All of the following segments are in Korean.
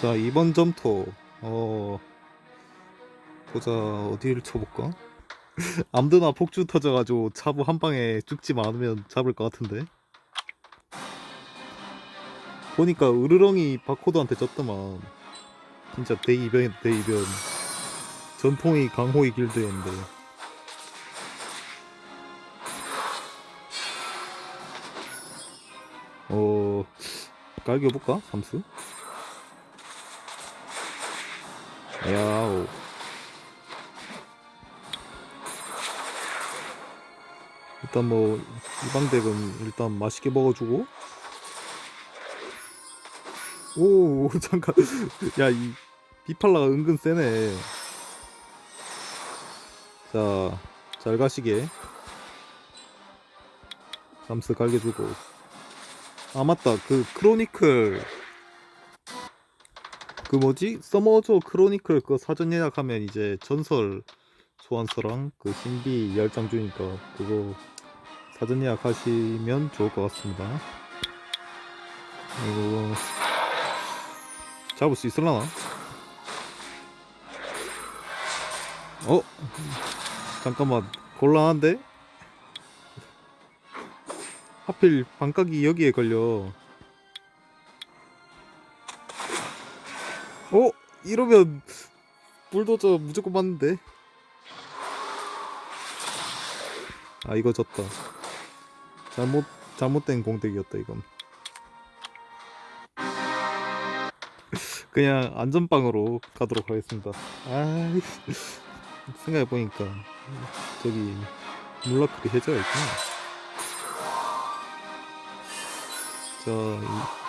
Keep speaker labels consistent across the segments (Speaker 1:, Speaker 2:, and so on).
Speaker 1: 자, 이번 점토. 어. 보자, 어디를 쳐볼까? 아무데나 폭주 터져가지고 차부 한 방에 죽지 않으면 잡을 것 같은데. 보니까 으르렁이 바코드한테 졌더만. 진짜 대이변, 대이변. 전통이 강호이 길드였는데. 어, 깔겨볼까? 삼수? 야오. 일단 뭐 이방덱은 일단 맛있게 먹어주고. 오 잠깐. 야 이 비팔라가 은근 세네. 자 잘 가시게. 잠스 갈겨주고. 아 맞다. 그 크로니클 그 뭐지 서머조 크로니클 그 사전 예약하면 이제 전설 소환서랑 그 신비 10장 주니까 그거 사전 예약하시면 좋을 것 같습니다 이거 잡을 수 있을라나? 어? 잠깐만 곤란한데? 하필 반각이 여기에 걸려 어? 이러면 불도저 무조건 맞는데. 아 이거 졌다. 잘못 잘못된 공격이었다 이건. 그냥 안전빵으로 가도록 하겠습니다. 아 생각해보니까 저기 물라클이 해저가 있구나. 자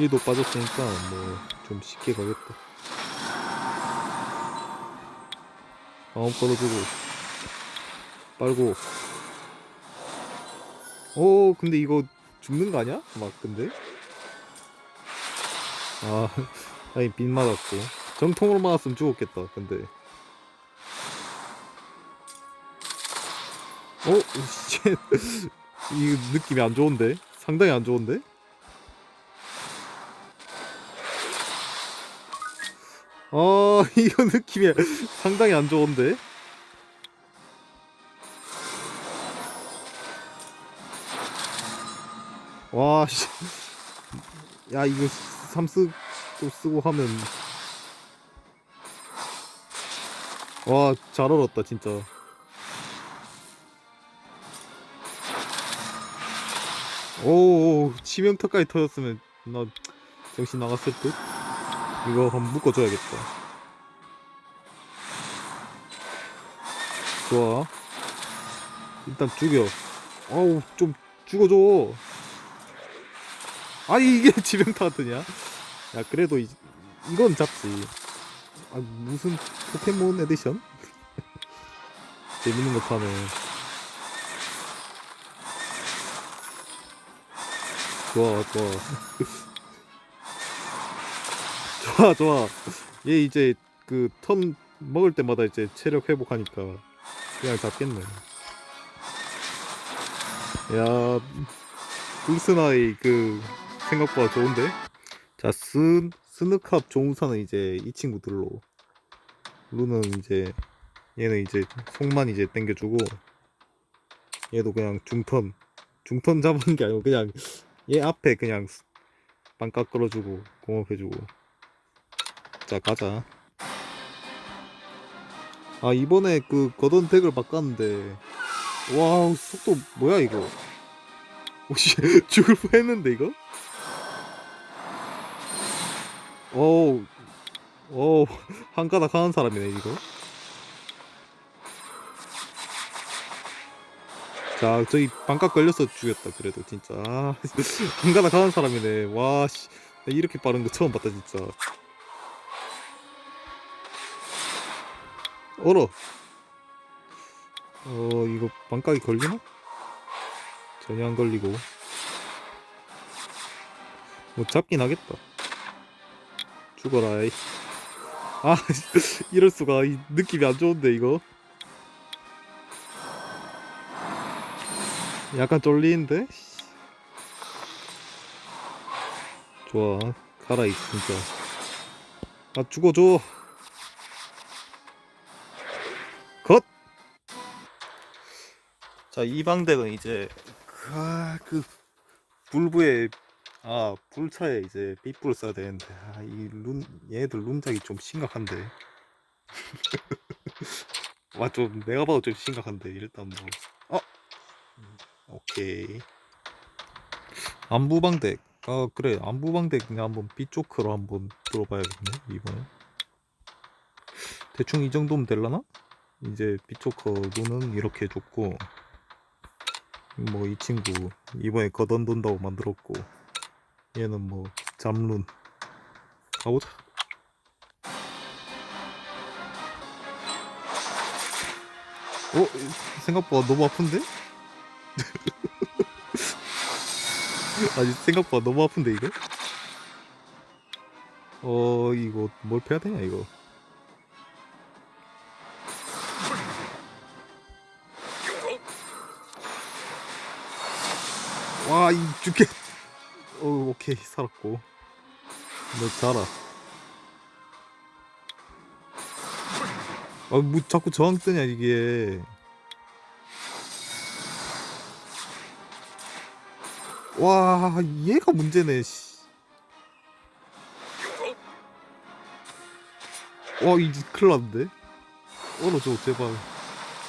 Speaker 1: 1도 빠졌으니까 뭐 좀 쉽게 가겠다 마음 걸어주고 빨고 오 근데 이거 죽는 거 아니야? 막 근데 아 아니 빗 맞았고 정통으로 맞았으면 죽었겠다 근데 어? 씨 이 느낌이 안 좋은데? 상당히 안 좋은데? 아 이거 느낌이 상당히 안 좋은데? 와, 씨. 야, 이거 삼스 또 쓰고 하면. 와, 잘 얼었다, 진짜. 오, 치명타까지 터졌으면 나 정신 나갔을 듯? 이거 한번 묶어줘야겠다. 좋아. 일단 죽여. 어우, 좀 죽어줘. 아니 이게 지명타 같으냐? 야 그래도 이, 이건 잡지. 아 무슨 포켓몬 에디션? 재밌는 거 파네. 좋아 좋아. 좋아 좋아. 얘 이제 그 턴 먹을 때마다 이제 체력 회복하니까 그냥 잡겠네. 야 불스나의 그 생각보다 좋은데? 자, 스, 스누캅 종우사는 이제 이 친구들로. 루는 이제, 얘는 이제 속만 이제 땡겨주고, 얘도 그냥 중턴. 중턴 잡은 게 아니고 그냥 얘 앞에 그냥 반값 끌어주고, 공업해주고. 자, 가자. 아, 이번에 그 거던 덱을 바꿨는데, 와우, 속도 뭐야, 이거. 혹시 죽을 뻔했는데 이거? 어우 어우 한가닥 하는 사람이네 이거 자 저기 반값 걸려서 죽였다 그래도 진짜 아, 한가닥 하는 사람이네 와씨 이렇게 빠른 거 처음 봤다 진짜 얼어 어 이거 반값이 걸리나? 전혀 안 걸리고. 뭐 잡긴 하겠다. 죽어라 이. 아 이럴 수가. 이 느낌이 안 좋은데 이거. 약간 쫄리는데? 좋아. 가라 이 진짜. 아 죽어줘 자 이 방덱은 이제 그, 아, 그 불부에 아 불차에 이제 삐뿔을 써야 되는데 아 이룬 얘들 룬작이 좀 심각한데. 와 좀 내가 봐도 좀 심각한데 일단 뭐. 어? 음, 오케이. 안부방덱 아 그래. 안부방덱 그냥 한번 B조크로 한번 들어봐야겠네 이번에 대충 이 정도면 될라나? 이제 B조커 룬은 이렇게 줬고 뭐 이 친구 이번에 거던 돈다고 만들었고 얘는 뭐 잠룬 가보자 어? 생각보다 너무 아픈데? 아니 생각보다 너무 아픈데 이거? 어 이거 뭘 패야 되냐 이거 와이 죽겠. 어 오케이. 살았고. 너 자라. 아 뭐 자꾸 저항 뜨냐 이게. 와 얘가 문제네 씨. 와 이제 큰일 났는데? 얼어줘 제발.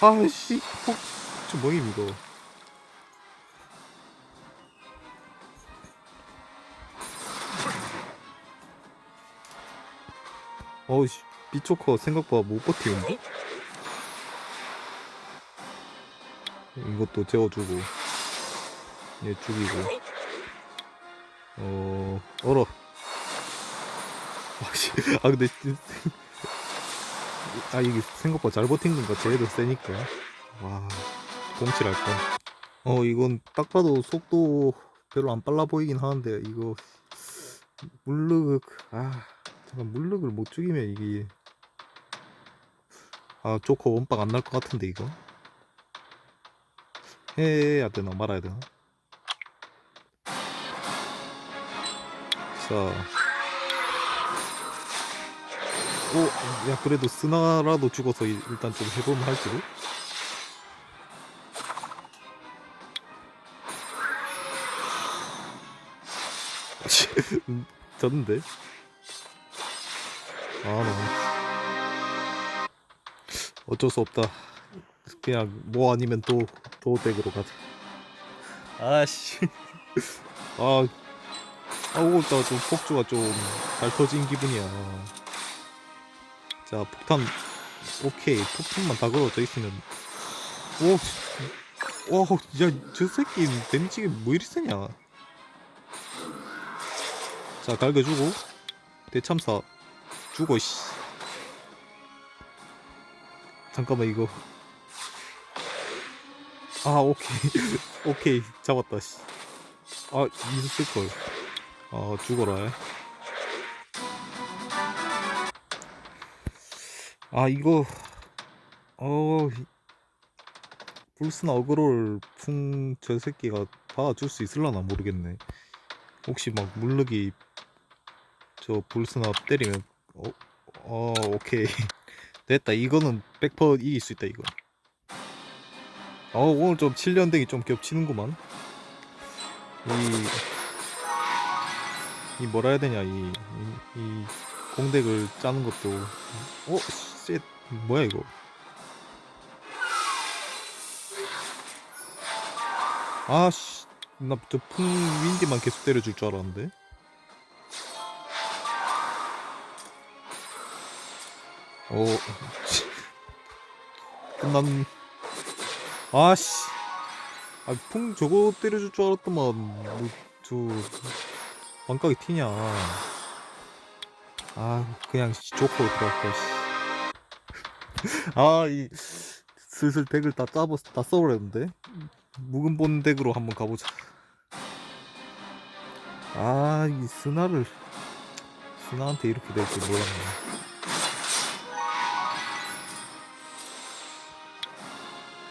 Speaker 1: 아씨. 폭 저 뭐임 이거 어우씨. 비초커 생각보다 못 버티는데? 이것도 재워주고 얘 죽이고. 어 얼어. 아씨. 아 근데 진- 아 이게 생각보다 잘 버틴 건가? 쟤도 세니까. 와 공칠할 뻔어 이건 딱 봐도 속도 별로 안 빨라 보이긴 하는데 이거. 물르그 아 잠깐 물르그를 못 죽이면 이게 아 조커 원빵 안날 것 같은데 이거? 해야 되나? 말아야 되나? 자. 오, 야 그래도 스나라도 죽어서 일- 일단 좀 해보면 할지도 졌는데 아나 어쩔 수 없다. 그냥 뭐 아니면 또 도덱으로 가자. 아씨. 아 아우 일단 좀 폭주가 좀 잘 터진 기분이야. 자 폭탄. 오케이. 폭탄만 다 걸어져 있으면. 오와야저 새끼 데미지가 뭐 이리 세냐? 자 갈겨주고. 대참사 죽어 씨. 잠깐만 이거. 아 오케이. 오케이. 잡았다 씨아 있을걸. 아 죽어라. 아 이거. 어 이- 불스나 어그로를 풍저 새끼가 받아줄 수 있을라나 모르겠네. 혹시 막 물르기 저 불스나 때리면 어, 어 오케이. 됐다. 이거는 100% 이길 수 있다 이거. 어 오늘 좀 7년댕이 좀 겹치는구만. 이, 이 뭐라 해야 되냐 이, 이, 이 공덱을 짜는 것도. 어? 쉣. 뭐야 이거? 아씨. 나저 풍 윈디만 계속 때려줄 줄 알았는데 오. 끝난 아씨. 아 풍 저거 때려줄 줄 알았더만 뭐저 반각이 튀냐. 아 그냥 씨, 조커로 들어갈까 아이 슬슬 덱을 다 짜버 다 써버렸는데? 묵은 본 덱으로 한번 가보자. 아 이 스나를 스나한테 이렇게 될 줄 몰랐네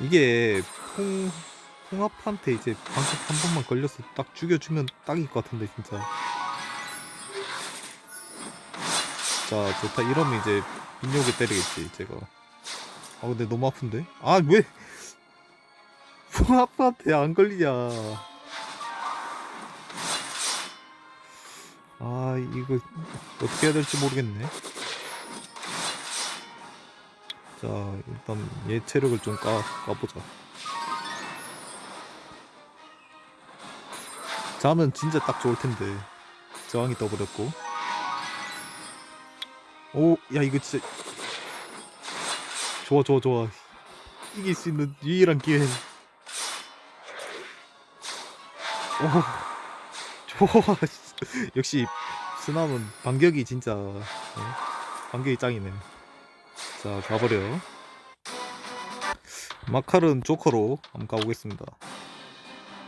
Speaker 1: 이게 풍 풍합한테 이제 방석 한 번만 걸려서 딱 죽여주면 딱일 것 같은데 진짜. 좋다 좋다. 이러면 이제 민혁이 때리겠지 제가. 아 근데 너무 아픈데? 아왜? 아빠한테 안 걸리냐. 아 이거 어떻게 해야 될지 모르겠네 자 일단 얘 체력을 좀 까, 까보자. 자면 진짜 딱 좋을 텐데. 저항이 떠버렸고. 오 야 이거 진짜. 좋아 좋아 좋아. 이길 수 있는 유일한 기회. 오 좋아. 역시 스남은 반격이 진짜 어? 반격이 짱이네 자 가버려 마칼은 조커로 한번 가보겠습니다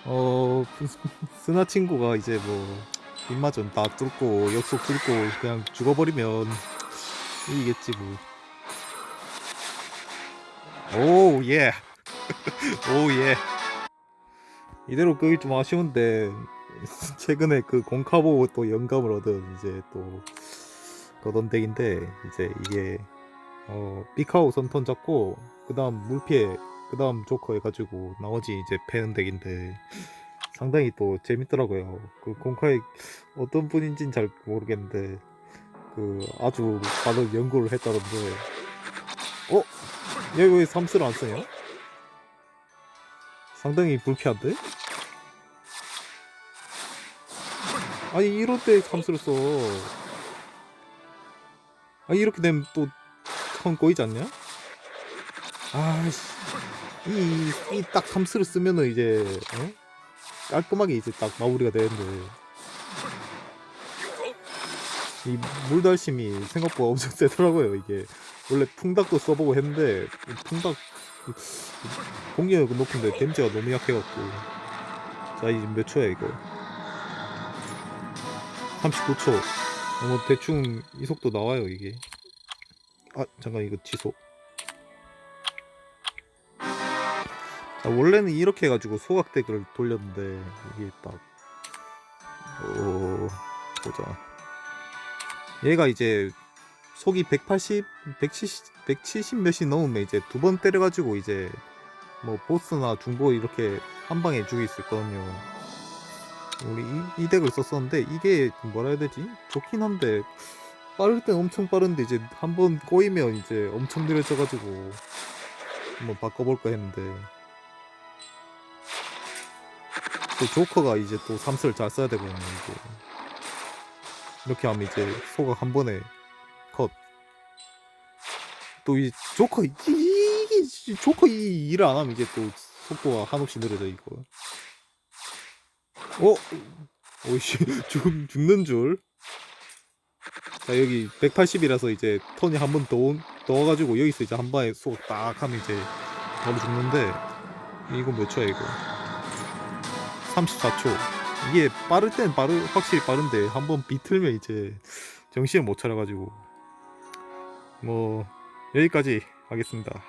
Speaker 1: 어 스나 친구가 이제 뭐 입마전 다 뚫고 역속 뚫고 그냥 죽어버리면 이기겠지 뭐 오, 예. 오, 예. 이대로 끄기 좀 아쉬운데, 최근에 그 공카보 또 영감을 얻은 이제 또, 그런 덱인데, 이제 이게, 어, 삐카오 선턴 잡고, 그 다음 물피해, 그 다음 조커 해가지고, 나머지 이제 패는 덱인데, 상당히 또 재밌더라고요. 그 공카에 어떤 분인지는 잘 모르겠는데, 그 아주 많은 연구를 했다던데, 어? 얘 왜 삼스를 안 쓰냐? 상당히 불쾌한데? 아니 이럴 때 삼스를 써. 아니 이렇게 되면 또 턴 꼬이지 않냐? 아씨. 이이딱 삼스를 쓰면은 이제 어? 깔끔하게 이제 딱 마무리가 되는데. 이 물달심이 생각보다 엄청 세더라고요 이게. 원래 풍닭도 써보고 했는데 이 풍닭 공격력은 높은데 데미지가 너무 약해갖고. 자 이제 몇 초야 이거? 39초. 뭐 대충 이 속도 나와요 이게 아 잠깐 이거 취소 자 원래는 이렇게 해가지고 소각덱을 돌렸는데 이게 딱 어... 보자 얘가 이제 속이 180, 170, 170 몇이 넘으면 이제 두 번 때려가지고 이제 뭐 보스나 중보 이렇게 한 방에 죽일 수 있거든요. 우리 이, 이 덱을 썼었는데 이게 뭐라 해야 되지? 좋긴 한데 빠를 땐 엄청 빠른데 이제 한 번 꼬이면 이제 엄청 느려져가지고 한번 바꿔볼까 했는데 또 조커가 이제 또 삼스를 잘 써야 되거든요. 이게. 이렇게 하면 이제 소각 한 번에 컷. 또 이 조커 이- 이게 씨, 조커 이 일을 안 하면 이제 또 속도가 한없이 느려져 이거. 어? 오이씨 죽 죽는 줄. 자 여기 180이라서 이제 턴이 한 번 더 넣어가지고 여기서 이제 한 방에 속딱 하면 이제 바로 죽는데 이거 몇 초야 이거? 34초. 이게 빠를 땐 빠르 확실히 빠른데 한 번 비틀면 이제 정신을 못 차려가지고 뭐 여기까지 하겠습니다.